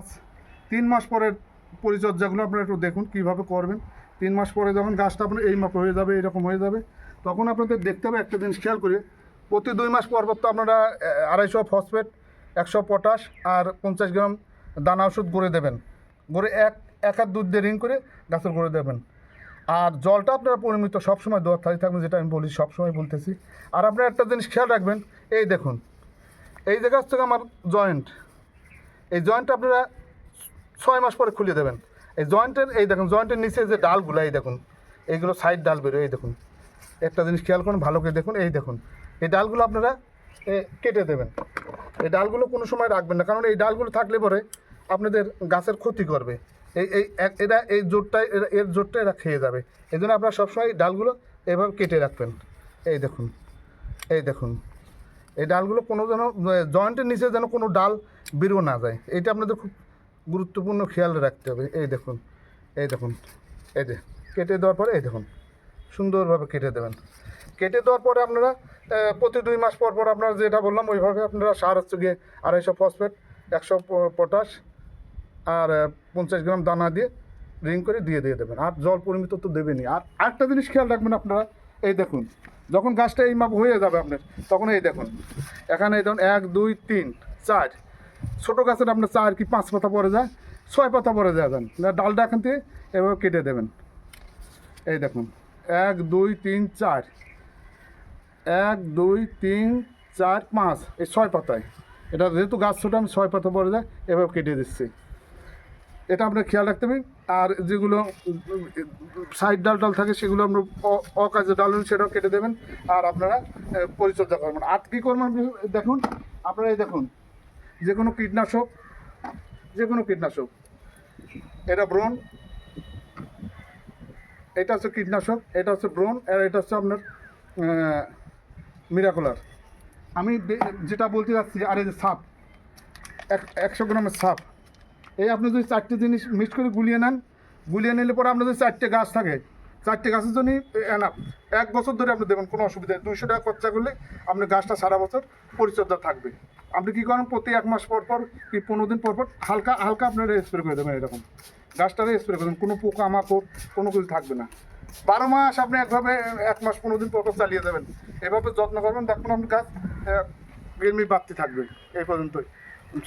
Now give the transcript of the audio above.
গাছ তিন মাস পরের পরিচর্যাগুলো আপনারা একটু দেখুন কীভাবে করবেন। তিন মাস পরে যখন গাছটা আপনার এই মাপ হয়ে যাবে, এরকম হয়ে যাবে, তখন আপনাদের দেখতে হবে একটা জিনিস খেয়াল করে, প্রতি দুই মাস পর পর তো আপনারা আড়াইশো ফসফেট, একশো পটাশ আর পঞ্চাশ গ্রাম দানা ওষুধ গড়ে দেবেন। গড়ে এক এক হাত দুধ দিয়ে রিং করে গাছের গড়ে দেবেন। আর জলটা আপনারা পরিমিত সবসময় দেওয়ার থাকি থাকবেন যেটা আমি বলি, সবসময় বলতেছি। আর আপনারা একটা জিনিস খেয়াল রাখবেন, এই দেখুন, এই জায়গা হচ্ছে আমার জয়েন্ট এই জয়েন্টটা আপনারা ছয় মাস পরে খুলে দেবেন। এই জয়েন্টের এই দেখুন জয়েন্টের নিচে যে ডালগুলো, এই দেখুন, এইগুলো সাইড ডাল বেরোয়, এই দেখুন। একটা জিনিস খেয়াল করুন, ভালো করে দেখুন, এই দেখুন। এই ডালগুলো আপনারা কেটে দেবেন। এই ডালগুলো কোনো সময় রাখবেন না, কারণ এই ডালগুলো থাকলে পরে আপনাদের গাছের ক্ষতি করবে। এই এই এরা, এই জোরটাই এরা- জোরটা এরা খেয়ে যাবে। এই জন্য আপনারা সবসময় ডালগুলো এভাবে কেটে রাখবেন। এই দেখুন এই দেখুন। এই ডালগুলো কোনো যেন জয়েন্টের নিচে যেন কোনো ডাল বেরো না যায়। এটা আপনাদের খুব গুরুত্বপূর্ণ খেয়াল রাখতে হবে। এই দেখুন এই দেখুন, এই যে, কেটে দেওয়ার পরে এই দেখুন, সুন্দরভাবে কেটে দেবেন। কেটে দেওয়ার পরে আপনারা প্রতি দুই মাস পর পর আপনারা যেটা বললাম, ওইভাবে আপনারা সার হচ্ছে গিয়ে আড়াইশো ফসফেট, একশো পটাশ আর পঞ্চাশ গ্রাম দানা দিয়ে রিং করে দিয়ে দিয়ে দেবেন। আর জল পরিমিত তো দেবেনই। আর আরেকটা জিনিস খেয়াল রাখবেন আপনারা, এই দেখুন যখন গাছটা এই মাপ হয়ে যাবে আপনার, তখন এই দেখুন। এখানে এই দেখুন এক, দুই, তিন, চার। ছোটো গাছের আপনার চার কি পাঁচ পাতা পরে যায়? ছয় পাতা পরে যায় যান ডালটা এখান থেকে এভাবে কেটে দেবেন। এই দেখুন, এক, দুই, তিন, চার। এক, দুই, তিন, চার, পাঁচ। এই ছয় পাতায়। এটা যেহেতু গাছ ছোটো, আমি ছয় পাতা পরে যায়, এভাবে কেটে দিচ্ছি। এটা আপনার খেয়াল রাখতে হবে আর যেগুলো, সাইড ডাল ডাল থাকে সেগুলো অ- অকাজে ডাল সেটাও কেটে দেবেন। আর আপনারা পরিচর্যা করবেন। আর কী করবেন দেখুন, আপনারা দেখুন, যে কোনো কীটনাশক, যে কোনো কীটনাশক। এটা ব্রণ। এটা হচ্ছে কীটনাশক, এটা হচ্ছে ব্রণ, আর এটা হচ্ছে আপনার মিরাকুলার। আমি যেটা বলতে যাচ্ছি আর এই যে সাপ, এক, একশো গ্রামের সাপ। এই আপনি যদি চারটে জিনিস মিক্স করে গুলিয়ে নেন, গুলিয়ে নিলে পরে আপনার যদি চারটে গাছ থাকে। চারটে গাছের জন্যই এনাফ এক বছর ধরে আপনি দেবেন, কোনো অসুবিধা নেই। দুইশো টাকা খরচা করলে আপনার গাছটা সারা বছর পরিচর্যা থাকবে। আপনি কী করেন, প্রতি এক মাস পর পর কি পনেরো দিন পর পর হালকা হালকা আপনারা স্প্রে করে দেবেন এরকম। গাছটারে স্প্রে করে দেবেন, কোনো পোকা, মাকড়, কোনো কিছু থাকবে না। বারো মাস আপনি একভাবে, এক মাস পনেরো দিন পর পর চালিয়ে দেবেন। এভাবে যত্ন করবেন দেখুন আপনার গাছ এমনি বাড়তি থাকবে, এই পর্যন্তই।